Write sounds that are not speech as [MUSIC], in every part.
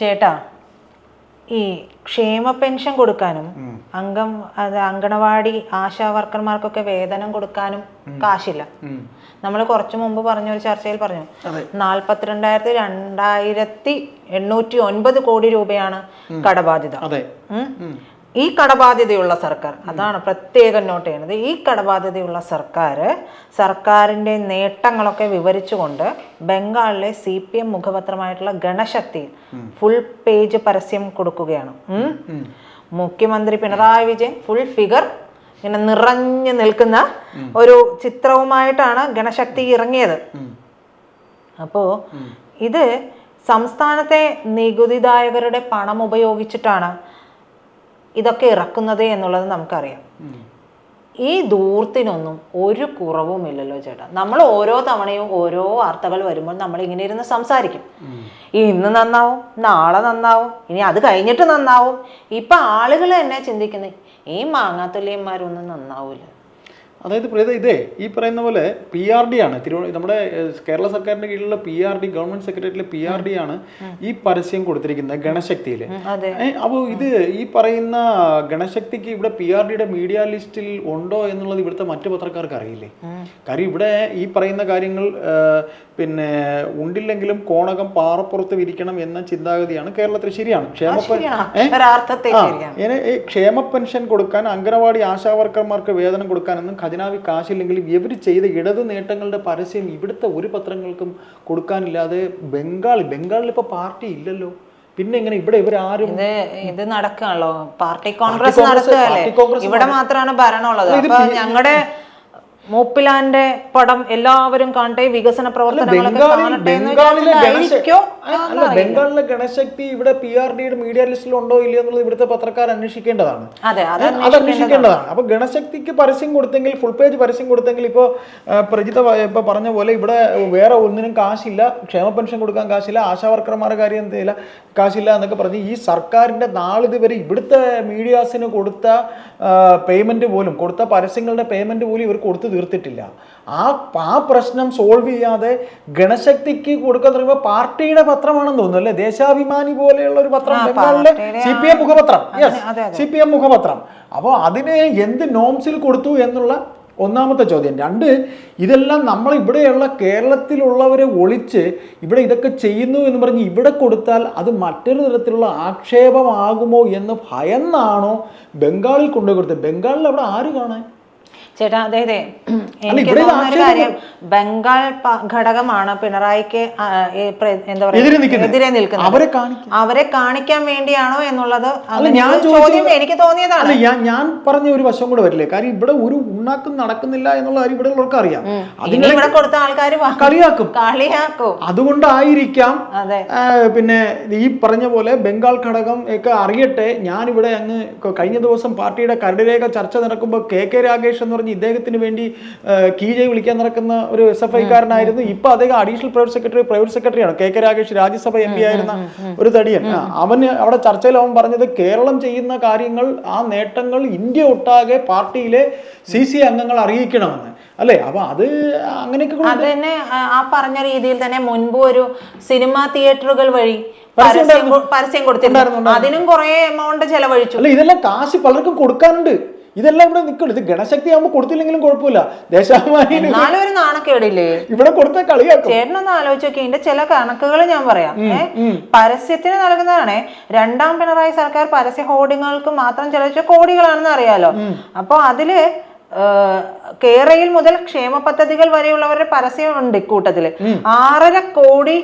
ചേട്ടാ ഈ ക്ഷേമ പെൻഷൻ കൊടുക്കാനും അംഗം അത് അങ്കണവാടി ആശാ വർക്കർമാർക്കൊക്കെ വേതനം കൊടുക്കാനും കാശില്ല. നമ്മൾ കുറച്ചു മുമ്പ് പറഞ്ഞ ഒരു ചർച്ചയിൽ പറഞ്ഞു നാൽപ്പത്തിരണ്ടായിരത്തി രണ്ടായിരത്തി എണ്ണൂറ്റി ഒൻപത് കോടി രൂപയാണ് കടബാധ്യത. ഈ കടബാധ്യതയുള്ള സർക്കാർ അതാണ് പ്രത്യേകം നോട്ട് ചെയ്യുന്നത്. ഈ കടബാധ്യതയുള്ള സർക്കാർ സർക്കാരിന്റെ നേട്ടങ്ങളൊക്കെ വിവരിച്ചുകൊണ്ട് ബംഗാളിലെ സി പി എം മുഖപത്രമായിട്ടുള്ള ഗണശക്തി ഫുൾ പേജ് പരസ്യം കൊടുക്കുകയാണ്. മുഖ്യമന്ത്രി പിണറായി വിജയൻ ഫുൾ ഫിഗർ ഇങ്ങനെ നിറഞ്ഞു നിൽക്കുന്ന ഒരു ചിത്രവുമായിട്ടാണ് ഗണശക്തി ഇറങ്ങിയത്. അപ്പോൾ ഇത് സംസ്ഥാനത്തെ നികുതിദായകരുടെ പണം ഉപയോഗിച്ചിട്ടാണ് ഇതൊക്കെ ഇറക്കുന്നത് എന്നുള്ളത് നമുക്കറിയാം. ഈ ദൂർത്തിനൊന്നും ഒരു കുറവുമില്ലല്ലോ ചേട്ടാ. നമ്മൾ ഓരോ തവണയും ഓരോ വാർത്തകൾ വരുമ്പോൾ നമ്മൾ ഇങ്ങനെ ഇരുന്ന് സംസാരിക്കും. ഈ ഇന്ന് നന്നാവും നാളെ നന്നാവും ഇനി അത് കഴിഞ്ഞിട്ട് നന്നാവും. ഇപ്പൊ ആളുകൾ തന്നെ ചിന്തിക്കുന്നത് ഈ മാങ്ങാത്തൊല്ലിയന്മാരൊന്നും നന്നാവൂല. അതായത് പ്രീത ഇതേ ഈ പറയുന്ന പോലെ പി ആർ ഡി ആണ്. തിരുവ നമ്മുടെ കേരള സർക്കാരിന്റെ കീഴിലുള്ള പി ആർ ഡി ഗവൺമെന്റ് സെക്രട്ടറിയിലെ പി ആർ ഡി ആണ് ഈ പരസ്യം കൊടുത്തിരിക്കുന്നത് ഗണശക്തിയിൽ അപ്പോൾ ഇത് ഈ പറയുന്ന ഗണശക്തിക്ക് ഇവിടെ പി ആർ ഡിയുടെ മീഡിയ ലിസ്റ്റിൽ ഉണ്ടോ എന്നുള്ളത് ഇവിടുത്തെ മറ്റു പത്രക്കാർക്ക് അറിയില്ലേ? കാര്യം ഇവിടെ ഈ പറയുന്ന കാര്യങ്ങൾ പിന്നെ ഉണ്ടില്ലെങ്കിലും കോണകം പാറപ്പുറത്ത് വിരിക്കണം എന്ന ചിന്താഗതിയാണ് കേരളത്തിൽ ശരിയാണ്. ക്ഷേമ ക്ഷേമ പെൻഷൻ കൊടുക്കാൻ അംഗനവാടി ആശാവർക്കർമാർക്ക് വേതനം കൊടുക്കാനൊന്നും ഖജനാവി കാശില്ലെങ്കിലും ഇവർ ചെയ്ത ഇടത് നേട്ടങ്ങളുടെ പരസ്യം ഇവിടുത്തെ ഒരു പത്രങ്ങൾക്കും കൊടുക്കാനില്ലാതെ ബംഗാൾ ബംഗാളിൽ ഇപ്പോൾ പാർട്ടി ഇല്ലല്ലോ. പിന്നെ ഇങ്ങനെ ഇവിടെ ഇവരാരും ഇത് ഇത് നടക്കുകയാണല്ലോ പാർട്ടി കോൺഗ്രസ് കോൺഗ്രസ് ഇവിടെ മാത്രമാണ് ഭരണമുള്ളത്. അപ്പൊ ഞങ്ങളുടെ മൂപ്പിലാന്റെ പടം എല്ലാവരും കാണട്ടെ വികസന പ്രവർത്തനങ്ങളൊക്കെ കാണട്ടെ എന്ന് വിചാരിച്ചിട്ടായിരിക്കോ? അല്ല ബംഗാളിലെ ഗണശക്തി ഇവിടെ പി ആർ ഡിയുടെ മീഡിയ ലിസ്റ്റിൽ ഉണ്ടോ ഇല്ലയോ എന്നുള്ളത് ഇവിടുത്തെ പത്രക്കാർ അന്വേഷിക്കേണ്ടതാണ്. അതെ അന്വേഷിക്കേണ്ടതാണ്. അപ്പൊ ഗണശക്തിക്ക് പരസ്യം കൊടുത്തെങ്കിൽ ഫുൾ പേജ് പരസ്യം കൊടുത്തെങ്കിൽ ഇപ്പോ പ്രജിത ഇപ്പൊ പറഞ്ഞ പോലെ ഇവിടെ വേറെ ഒന്നിനും കാശില്ല. ക്ഷേമ പെൻഷൻ കൊടുക്കാൻ കാശില്ല. ആശാവർക്കർമാരുടെ കാര്യം എന്തില്ല കാശില്ല എന്നൊക്കെ പറഞ്ഞ് ഈ സർക്കാരിന്റെ നാളിതുവരെ ഇവിടുത്തെ മീഡിയാസിന് കൊടുത്ത പേയ്മെന്റ് പോലും കൊടുത്ത പരസ്യങ്ങളുടെ പേയ്മെന്റ് പോലും ഇവർ കൊടുത്തു തീർത്തിട്ടില്ല. ആ ആ പ്രശ്നം സോൾവ് ചെയ്യാതെ ഗണശക്തിക്ക് കൊടുക്കാൻ തുടങ്ങുമ്പോൾ പാർട്ടിയുടെ പത്രമാണെന്ന് തോന്നുന്നു അല്ലേ? ദേശാഭിമാനി പോലെയുള്ള ഒരു പത്രം ബംഗാളിലെ സി പി എം മുഖപത്രം. യെസ് സി പി എം മുഖപത്രം. അപ്പോൾ അതിനെ എന്ത് നോംസിൽ കൊടുത്തു എന്നുള്ള ഒന്നാമത്തെ ചോദ്യം. രണ്ട് ഇതെല്ലാം നമ്മൾ ഇവിടെയുള്ള കേരളത്തിലുള്ളവരെ ഒളിച്ച് ഇവിടെ ഇതൊക്കെ ചെയ്യുന്നു എന്ന് പറഞ്ഞ് ഇവിടെ കൊടുത്താൽ അത് മറ്റൊരു തരത്തിലുള്ള ആക്ഷേപമാകുമോ എന്ന് ഭയന്നാണോ ബംഗാളിൽ കൊണ്ടുപോയി കൊടുത്തത്? ബംഗാളിൽ അവിടെ ആര് കാണാൻ? ചേട്ടാ അതെ അതെ. എനിക്ക് തോന്നുന്ന ഒരു കാര്യം. ബംഗാൾ ഘടകമാണ് പിണറായിക്ക് എന്താ പറയുക. എതിരെ നിൽക്കുന്നത്. അവരെ കാണിക്കാൻ. അവരെ കാണിക്കാൻ വേണ്ടിയാണോ എന്നുള്ളത് ഞാൻ ചോദ്യം എനിക്ക് തോന്നിയതാണ്. ഞാൻ പറഞ്ഞ ഒരു വശം കൂടെ വരില്ലേ? കാര്യം ഇവിടെ ഒരു ഉണ്ണാക്കും നടക്കുന്നില്ല എന്നുള്ള കാര്യം ഇവിടെ ഉള്ളവർക്ക് അറിയാം. അതിനെ ഇവിടെ കൊടുത്ത ആൾക്കാർ കളിയാക്കും. കളിയാക്കും. അതുകൊണ്ടായിരിക്കാം അതെ. പിന്നെ ഈ പറഞ്ഞ പോലെ ബംഗാൾ ഘടകം ഒക്കെ അറിയട്ടെ. ഞാനിവിടെ അങ്ങ് കഴിഞ്ഞ ദിവസം പാർട്ടിയുടെ കരടുരേഖ ചർച്ച നടക്കുമ്പോൾ കെ കെ രാഗേഷ് എന്ന് പറഞ്ഞ് ഇദ്ദേഹത്തിന് വേണ്ടി കീഴെ വിളിക്കാൻ നടക്കുന്ന ഒരു എസ് എഫ് ഐക്കാരനായിരുന്നു. ഇപ്പൊ അദ്ദേഹം അഡീഷണൽ പ്രൈവറ്റ് സെക്രട്ടറി പ്രൈവറ്റ് സെക്രട്ടറിയാണ് K K Rakesh Rajya Sabha M P ആയിരുന്ന ഒരു തടിയൻ. അവന് അവിടെ ചർച്ചയിൽ അവൻ പറഞ്ഞത് കേരളം ചെയ്യുന്ന കാര്യങ്ങൾ ആ നേട്ടങ്ങൾ ഇന്ത്യ ഒട്ടാകെ പാർട്ടിയിലെ സി സി അംഗങ്ങൾ അറിയിക്കണമെന്ന്. അല്ലെ? അപ്പൊ അത് അങ്ങനെയൊക്കെ അത് തന്നെ ആ, പറഞ്ഞ രീതിയിൽ തന്നെ മുൻപ് ഒരു സിനിമാ തിയേറ്ററുകൾ വഴി പരസ്യം കൊടുത്തിട്ടുണ്ടായിരുന്നു അതിനും കുറെ എമൗണ്ട് ചെലവഴിച്ചു. അല്ല ഇതെല്ലാം കാശ് പലർക്കും കൊടുക്കാനുണ്ട്. ഇതെല്ലാം ഇവിടെ നിൽക്കുള്ളൂ ഇത് ഗണശക്തി ആകുമ്പോൾ കൊടുത്തില്ലെങ്കിലും കുഴപ്പമില്ല. ദേശാഭിമാനി എന്നാലും ഒരു നാണക്കേടില്ലേ? ഇവിടെ കൊടുത്ത കളിയാക്കും. ചേട്ടനൊന്ന് ആലോചിച്ച് നോക്കി ഇതിന്റെ ചില കണക്കുകൾ ഞാൻ പറയാം. പരസ്യത്തിന് നൽകുന്നതാണ്. രണ്ടാം പിണറായി സർക്കാർ പരസ്യ ഹോർഡിങ്ങുകൾക്ക് മാത്രം ചെലവഴിച്ച കോടികളാണെന്ന് അറിയാലോ. അപ്പൊ അതിൽ കേരയിൽ മുതൽ ക്ഷേമ പദ്ധതികൾ വരെയുള്ളവരുടെ പരസ്യം ഉണ്ട് ഇക്കൂട്ടത്തിൽ ആറര കോടി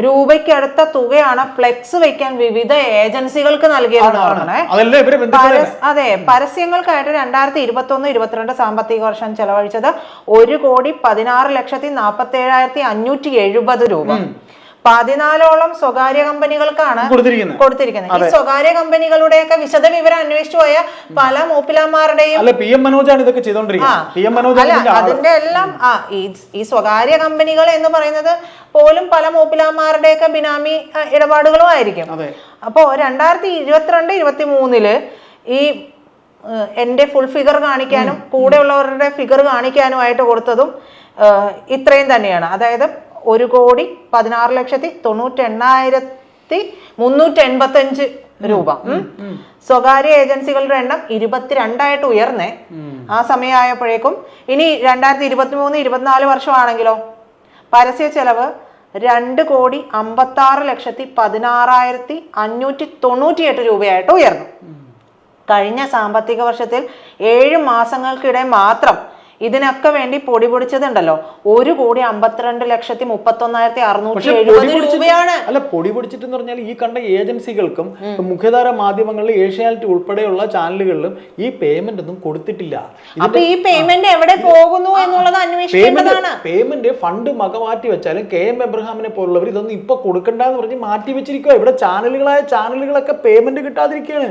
രൂപയ്ക്കടുത്ത തുകയാണ് ഫ്ലെക്സ് വെക്കാൻ വിവിധ ഏജൻസികൾക്ക് നൽകിയതെന്ന് പറഞ്ഞേ അതല്ലേ ഇവരെ ബന്ധുക്കളെ പരസ്- അതെ പരസ്യങ്ങൾക്കായിട്ട് രണ്ടായിരത്തി ഇരുപത്തി ഒന്ന് ഇരുപത്തിരണ്ട് സാമ്പത്തിക വർഷം ചെലവഴിച്ചത് ഒരു കോടി പതിനാറ് ലക്ഷത്തി നാൽപ്പത്തി ഏഴായിരത്തി അഞ്ഞൂറ്റി എഴുപത് രൂപ. പതിനാലോളം സ്വകാര്യ കമ്പനികൾക്കാണ് കൊടുത്തിരിക്കുന്നത്. ഈ സ്വകാര്യ കമ്പനികളുടെയൊക്കെ വിശദ വിവരം അന്വേഷിച്ചു പോയ പല മൂപ്പിലാമാരുടെയും അല്ല അതിന്റെ എല്ലാം ആ ഈ സ്വകാര്യ കമ്പനികൾ എന്ന് പറയുന്നത് പോലും പല മൂപ്പിലാമാരുടെയൊക്കെ ബിനാമി ഇടപാടുകളും ആയിരിക്കും. അപ്പോ രണ്ടായിരത്തി ഇരുപത്തിരണ്ട് ഇരുപത്തി മൂന്നിൽ ഈ എന്റെ ഫുൾ ഫിഗർ കാണിക്കാനും കൂടെയുള്ളവരുടെ ഫിഗർ കാണിക്കാനുമായിട്ട് കൊടുത്തതും ഇത്രയും തന്നെയാണ്. അതായത് ഒരു കോടി പതിനാറ് ലക്ഷത്തി തൊണ്ണൂറ്റി എണ്ണായിരത്തി ആയിരത്തി മുന്നൂറ്റി എൺപത്തഞ്ച് രൂപ സ്വകാര്യ ഏജൻസികളുടെ എണ്ണം ഇരുപത്തിരണ്ടായിട്ട് ഉയർന്നേ. ആ സമയമായപ്പോഴേക്കും ഇനി രണ്ടായിരത്തി ഇരുപത്തി മൂന്ന് ഇരുപത്തിനാല് വർഷമാണെങ്കിലോ? പരസ്യ ചെലവ് രണ്ട് കോടി അമ്പത്തി ആറ് ലക്ഷത്തി പതിനാറായിരത്തി അഞ്ഞൂറ്റി തൊണ്ണൂറ്റിയെട്ട് രൂപയായിട്ട് ഉയർന്നു. കഴിഞ്ഞ സാമ്പത്തിക വർഷത്തിൽ ഏഴ് മാസങ്ങൾക്കിടെ മാത്രം ഇതിനൊക്കെ വേണ്ടി പൊടി പൊടിച്ചതുണ്ടല്ലോ. ഒരു കോടി അമ്പത്തിരണ്ട് ലക്ഷത്തി മുപ്പത്തൊന്നായിരത്തി അറുന്നൂറ്റി എഴുപത് രൂപയാണ്. അല്ല പൊടി പൊടിച്ചിട്ട് എന്ന് പറഞ്ഞാൽ ഈ കണ്ട ഏജൻസികൾക്കും മുഖ്യധാര മാധ്യമങ്ങളിൽ ഏഷ്യാനെറ്റ് ഉൾപ്പെടെയുള്ള ചാനലുകളിലും ഈ പേയ്മെന്റ് ഒന്നും കൊടുത്തിട്ടില്ല. അപ്പൊ ഈ പേയ്മെന്റ് എവിടെ പോകുന്നു എന്നുള്ളത് അന്വേഷിക്കേണ്ടതാണ്. പേയ്മെന്റ് ഫണ്ട് മകമാറ്റി വെച്ചാലും കെ എം എബ്രഹാമിനെ പോലുള്ളവർ ഇതൊന്നും ഇപ്പൊ കൊടുക്കണ്ടെന്ന് പറഞ്ഞ് മാറ്റി വെച്ചിരിക്കുക ഇവിടെ ചാനലുകളായ ചാനലുകളൊക്കെ പേയ്മെന്റ് കിട്ടാതിരിക്കുകയാണ്.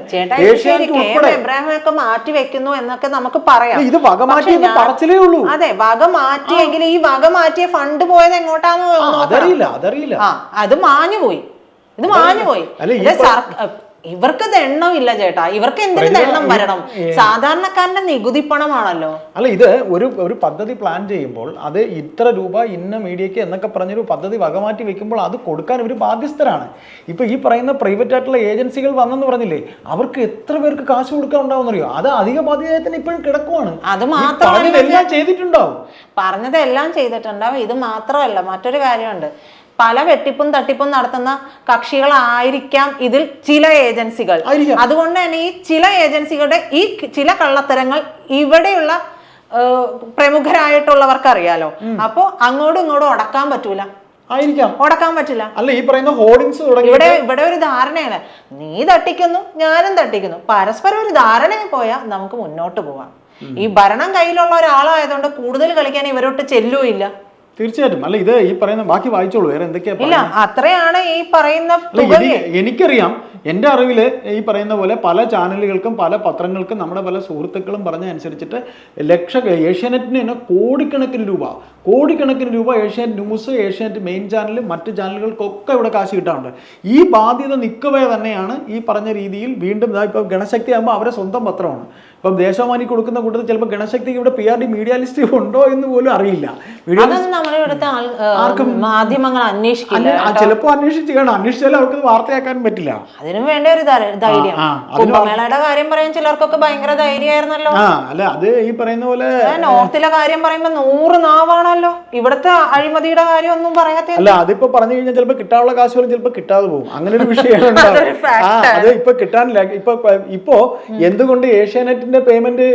ഏഷ്യാനെറ്റ് ഉൾപ്പെടെ. എബ്രഹാം ഒക്കെ മാറ്റി വെക്കുന്നു എന്നൊക്കെ നമുക്ക് പറയാം. ഇത് വകമാറ്റി പറച്ചിലേ ഉള്ളൂ. അതെ വക മാറ്റിയെങ്കിൽ ഈ വക മാറ്റിയ ഫണ്ട് പോയത് എങ്ങോട്ടാന്ന്. അതറിയില്ല അതറിയില്ല. ആ അത് മാഞ്ഞു പോയി ഇത് മാഞ്ഞു പോയി അല്ല, എണ്ണം ഇവർക്ക് എണ്ണമില്ല ചേട്ടാ. ഇവർക്ക് എന്തിനു എണ്ണം വരണം. സാധാരണക്കാരന്റെ നികുതി പണമാണല്ലോ. അല്ല ഇത് ഒരു ഒരു പദ്ധതി പ്ലാൻ ചെയ്യുമ്പോൾ അത് ഇത്ര രൂപ ഇന്ന മീഡിയക്ക് എന്നൊക്കെ പറഞ്ഞൊരു പദ്ധതി വകമാറ്റി വെക്കുമ്പോൾ അത് കൊടുക്കാൻ ഇവർ ബാധ്യസ്ഥരാണ്. ഇപ്പൊ ഈ പറയുന്ന പ്രൈവറ്റ് ആയിട്ടുള്ള ഏജൻസികൾ വന്നെന്ന് പറഞ്ഞില്ലേ അവർക്ക് എത്ര പേർക്ക് കാശ് കൊടുക്കാൻ ഉണ്ടാവുമെന്നറിയോ അത് അധിക ബാധ്യതത്തിന് ഇപ്പോഴും കിടക്കുവാണ്. അത് മാത്രം മാത്രമല്ല ചെയ്തിട്ടുണ്ടാവും. പറഞ്ഞതെല്ലാം ചെയ്തിട്ടുണ്ടാവും. ഇത് മാത്രമല്ല മറ്റൊരു കാര്യമുണ്ട്. പല വെട്ടിപ്പും തട്ടിപ്പും നടത്തുന്ന കക്ഷികളായിരിക്കാം ഇതിൽ ചില ഏജൻസികൾ. അതുകൊണ്ട് തന്നെ ഈ ചില ഏജൻസികളുടെ ഈ ചില കള്ളത്തരങ്ങൾ ഇവിടെയുള്ള പ്രമുഖരായിട്ടുള്ളവർക്ക് അറിയാലോ അപ്പോ അങ്ങോട്ടും ഇങ്ങോട്ടും അടക്കാൻ പറ്റൂല. ആയിരിക്കാം. ഉടക്കാൻ പറ്റില്ല. അല്ല ഈ പറയുന്ന ഹോർഡിങ്സ് ഇവിടെ ഇവിടെ ഒരു ധാരണയാണ്. നീ തട്ടിക്കുന്നു ഞാനും തട്ടിക്കുന്നു. പരസ്പരം ഒരു ധാരണയിൽ പോയാൽ നമുക്ക് മുന്നോട്ട് പോവാം. ഈ ഭരണം കയ്യിലുള്ള ഒരാളായതുകൊണ്ട് കൂടുതൽ കളിക്കാൻ ഇവരോട്ട് ചെല്ലുമില്ല. തീർച്ചയായിട്ടും. അല്ല ഇത് ഈ പറയുന്ന ബാക്കി വായിച്ചോളൂ. വേറെ എന്തൊക്കെയാ ഇല്ല അത്രയാണ് ഈ പറയുന്ന എനിക്കറിയാം. എന്റെ അറിവിൽ ഈ പറയുന്ന പോലെ പല ചാനലുകൾക്കും പല പത്രങ്ങൾക്കും നമ്മുടെ പല സുഹൃത്തുക്കളും പറഞ്ഞ അനുസരിച്ചിട്ട് ലക്ഷ ഏഷ്യാനെറ്റിന് തന്നെ കോടിക്കണക്കിന് രൂപ കോടിക്കണക്കിന് രൂപ Asianet news Asianet main channel മറ്റ് ചാനലുകൾക്കൊക്കെ ഇവിടെ കാശ് കിട്ടാറുണ്ട്. ഈ ബാധ്യത നിൽക്കവേ തന്നെയാണ് ഈ പറഞ്ഞ രീതിയിൽ വീണ്ടും ഇപ്പോൾ ഗണശക്തി ആകുമ്പോൾ അവരെ സ്വന്തം പത്രമാണ്. ഇപ്പം ദേശാഭിമാനി കൊടുക്കുന്ന കൂട്ടത്തിൽ ചിലപ്പോൾ ഗണശക്തിക്ക് ഇവിടെ P R D media list ഉണ്ടോ എന്ന് പോലും അറിയില്ല. ഏഹ്, മാധ്യമങ്ങൾ അന്വേഷിക്കില്ല ചിലപ്പോൾ അന്വേഷിച്ച് കാണാം. അന്വേഷിച്ചാലും അവർക്ക് വാർത്തയാക്കാൻ പറ്റില്ല. അതിനും വേണ്ട ഒരു ധൈര്യം. കുംഭമേളയുടെ കാര്യം പറയാൻ ചിലർക്കൊക്കെ ഭയങ്കര ധൈര്യമായിരുന്നല്ലോ. അല്ല അത് ഈ പറയുന്ന പോലെ നോർത്തിലെ കാര്യം പറയുമ്പോ നൂറ് നാവാണല്ലോ. ഇവിടുത്തെ അഴിമതിയുടെ കാര്യം ഒന്നും പറയാത്ത അല്ല അതിപ്പോ പറഞ്ഞു കഴിഞ്ഞാൽ ചിലപ്പോൾ കിട്ടാനുള്ള കാശ് പോലും ചിലപ്പോൾ കിട്ടാതെ പോകും. അങ്ങനെ ഒരു വിഷയമാണ് [LAUGHS] അത് ഇപ്പൊ കിട്ടാനില്ല. ഇപ്പൊ ഇപ്പോ എന്തുകൊണ്ട് ഏഷ്യാനെറ്റിന്റെ പേയ്മെന്റ്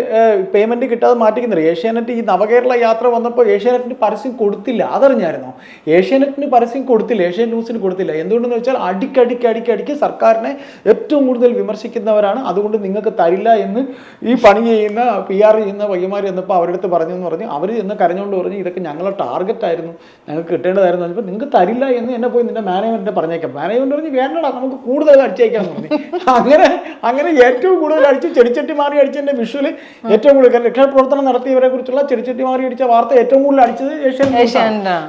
പേയ്മെന്റ് കിട്ടാതെ മാറ്റിക്കുന്നില്ല. ഏഷ്യാനെറ്റ് ഈ നവകേരള യാത്ര വന്നപ്പോൾ ഏഷ്യാനെറ്റിന് പരസ്യം കൊടുത്തില്ല. അതറിഞ്ഞായിരുന്നോ? ഏഷ്യാനെറ്റിന് പരസ്യം കൊടുത്തില്ല. ഏഷ്യൻ ന്യൂസിന് കൊടുത്തില്ല. എന്തുകൊണ്ടെന്ന് വെച്ചാൽ അടിക്കടിക്ക് അടിക്കടിക്ക് സർക്കാരിനെ ഏറ്റവും കൂടുതൽ വിമർശിക്കുന്നവരാണ്. അതുകൊണ്ട് നിങ്ങൾക്ക് തരില്ല എന്ന് ഈ പണി ചെയ്യുന്ന പി ആർ ചെയ്യുന്ന പയ്യന്മാർ എന്നപ്പോൾ അവരുടെ അടുത്ത് പറഞ്ഞു എന്ന് പറഞ്ഞു അവർ എന്ന് കരഞ്ഞുകൊണ്ട് പറഞ്ഞു ഇതൊക്കെ ഞങ്ങളുടെ ടാർഗറ്റ് ആയിരുന്നു. ഞങ്ങൾക്ക് കിട്ടേണ്ടതായിരുന്നു പറഞ്ഞപ്പോൾ നിങ്ങൾക്ക് തരില്ല എന്ന് എന്നെ പോയി നിന്റെ മാനേജ്മെന്റിനെ പറഞ്ഞേക്കാം. മാനേജ്മെന്റ് പറഞ്ഞു വേണ്ടടാ നമുക്ക് കൂടുതൽ അടിച്ചേക്കാൻ പറഞ്ഞു. അങ്ങനെ അങ്ങനെ ഏറ്റവും കൂടുതൽ അടിച്ച് ചെടിച്ചട്ടി മാറി അടിച്ചതിന്റെ വിഷുവിൽ ഏറ്റവും കൂടുതൽ രക്ഷാപ്രവർത്തനം നടത്തിയവരെ കുറിച്ചുള്ള ചെടിച്ചെട്ടി മാറി അടിച്ച വാർത്ത ഏറ്റവും കൂടുതൽ അടിച്ചത് ഏഷ്യൻ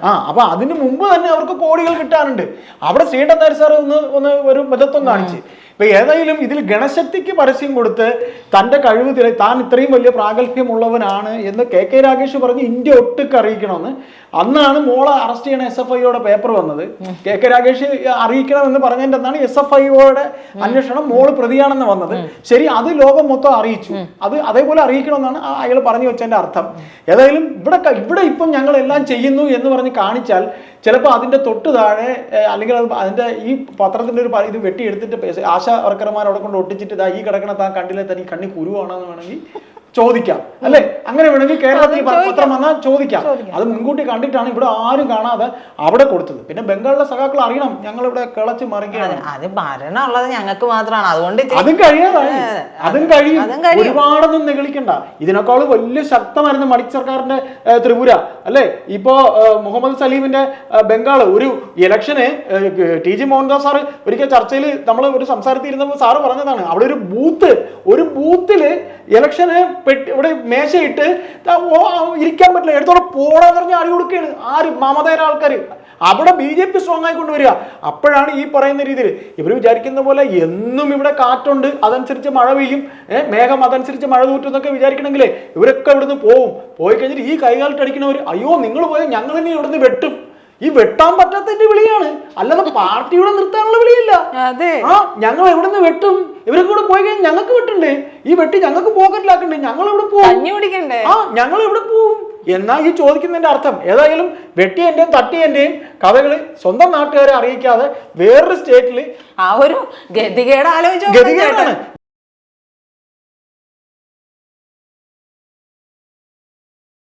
ആ അപ്പൊ അതിന് മുമ്പ് തന്നെ അവർക്ക് കോടികൾ കിട്ടാറുണ്ട്. അവിടെ ശ്രീധരൻ നായർ സാർ ഒന്ന് ഒന്ന് ഒരു മിതത്വം കാണിച്ച്. ഇപ്പൊ ഏതായാലും ഇതിൽ ഗണശക്തിക്ക് പരസ്യം കൊടുത്ത് തന്റെ കഴിവ് തിര താൻ ഇത്രയും വലിയ പ്രാഗൽഭ്യമുള്ളവനാണ് എന്ന് കെ കെ രാഗേഷ് പറഞ്ഞ് ഇന്ത്യ ഒട്ടുക്ക് അറിയിക്കണമെന്ന്. അന്നാണ് മോളെ അറസ്റ്റ് ചെയ്യണ എസ് എഫ് ഐയുടെ പേപ്പർ വന്നത്. കെ കെ രാഗേഷ് അറിയിക്കണം എന്ന് പറഞ്ഞതിന്റെ അന്നാണ് എസ് എഫ് ഐയുടെ അന്വേഷണം മോൾ പ്രതിയാണെന്ന് വന്നത്. ശരി അത് ലോകം മൊത്തം അറിയിച്ചു. അത് അതേപോലെ അറിയിക്കണമെന്നാണ് അയാൾ പറഞ്ഞു വെച്ചതിന്റെ അർത്ഥം. ഏതായാലും ഇവിടെ ഇവിടെ ഇപ്പം ഞങ്ങൾ എല്ലാം ചെയ്യുന്നു എന്ന് പറഞ്ഞ് കാണിച്ചാൽ ചിലപ്പോൾ അതിന്റെ തൊട്ട് താഴെ അല്ലെങ്കിൽ അത് അതിന്റെ ഈ പത്രത്തിന്റെ ഒരു ഇത് വെട്ടിയെടുത്തിട്ട് ആശാ വർക്കർമാർ അവിടെ കൊണ്ട് ഒട്ടിച്ചിട്ട് ഇതാ ഈ കിടക്കണ താൻ കണ്ടില്ല തനി കണ്ണി കുരുവാണെന്ന് വേണമെങ്കിൽ ചോദിക്കാം. അല്ലെ? അങ്ങനെ വേണമെങ്കിൽ കേരളത്തിൽ പത്രം വന്നാൽ ചോദിക്കാം. അത് മുൻകൂട്ടി കണ്ടിട്ടാണ് ഇവിടെ ആരും കാണാതെ അവിടെ കൊടുത്തത്. പിന്നെ ബംഗാളിലെ സഖാക്കൾ അറിയണം ഞങ്ങൾ ഇവിടെ കിളച്ച് മറിക്കുകയാണ്. അത് ഭരണം ഉള്ളത് ഞങ്ങൾക്ക് മാത്രമാണ്. അതുകൊണ്ട് അതും കഴിയാതായി. അതും കഴിയും. ഒരുപാടൊന്നും നിഗളിക്കണ്ട. ഇതിനേക്കാൾ വലിയ ശക്തമായിരുന്നു മണി സർക്കാരിന്റെ ത്രിപുര. അല്ലെ? ഇപ്പോ മുഹമ്മദ് സലീമിന്റെ ബംഗാൾ ഒരു ഇലക്ഷന് ടി. ജി. മോഹൻദാസ് സാറ് ഒരിക്കൽ ചർച്ചയിൽ നമ്മൾ ഒരു സംസാരത്തിൽ ഇരുന്നപ്പോൾ സാറ് പറഞ്ഞതാണ്. അവിടെ ഒരു ബൂത്ത് ഒരു ബൂത്തിൽ ഇലക്ഷന് പെട്ടി ഇവിടെ മേശയിട്ട് ഇരിക്കാൻ പറ്റില്ല. എടുത്തോടെ പോടാന്ന് പറഞ്ഞ് അടി കൊടുക്കുകയാണ്. ആര്? മമതയുടെ ആൾക്കാർ അവിടെ ബി ജെ പി സ്ട്രോങ് ആയി കൊണ്ടുവരിക അപ്പോഴാണ് ഈ പറയുന്ന രീതിയിൽ ഇവർ വിചാരിക്കുന്ന പോലെ എന്നും ഇവിടെ കാറ്റുണ്ട് അതനുസരിച്ച് മഴ പെയ്യും. മേഘം അതനുസരിച്ച് മഴ തൂറ്റും എന്നൊക്കെ വിചാരിക്കണമെങ്കിലേ ഇവരൊക്കെ ഇവിടുന്ന് പോവും. പോയി കഴിഞ്ഞിട്ട് ഈ കൈകാലിട്ട് അടിക്കുന്നവർ അയ്യോ നിങ്ങൾ പോയാൽ ഞങ്ങൾ ഇനി ഇവിടുന്ന് വെട്ടും. ഈ വെട്ടാൻ പറ്റാത്തതിന്റെ വിളിയാണ്. അല്ലാതെ പാർട്ടിയുടെ നിർത്താനുള്ള വിളിയല്ല. ആ ഞങ്ങൾ എവിടെ നിന്ന് വെട്ടും? ഇവരൊക്കെ കൂടെ പോയി കഴിഞ്ഞാൽ ഞങ്ങൾക്ക് വെട്ടണ്ടേ? ഈ വെട്ടി ഞങ്ങൾക്ക് പോക്കറ്റിലാക്കണ്ടേ? ഞങ്ങൾ എവിടെ പോകും ആ ഞങ്ങൾ എവിടെ പോകും എന്നാ ഈ ചോദിക്കുന്നതിന്റെ അർത്ഥം. ഏതായാലും വെട്ടിയന്റെയും തട്ടിയന്റെയും കഥകൾ സ്വന്തം നാട്ടുകാരെ അറിയിക്കാതെ വേറൊരു സ്റ്റേറ്റിൽ ആ ഒരു ഗതികേട് ആലോചിച്ചു ഗതികേടാണ്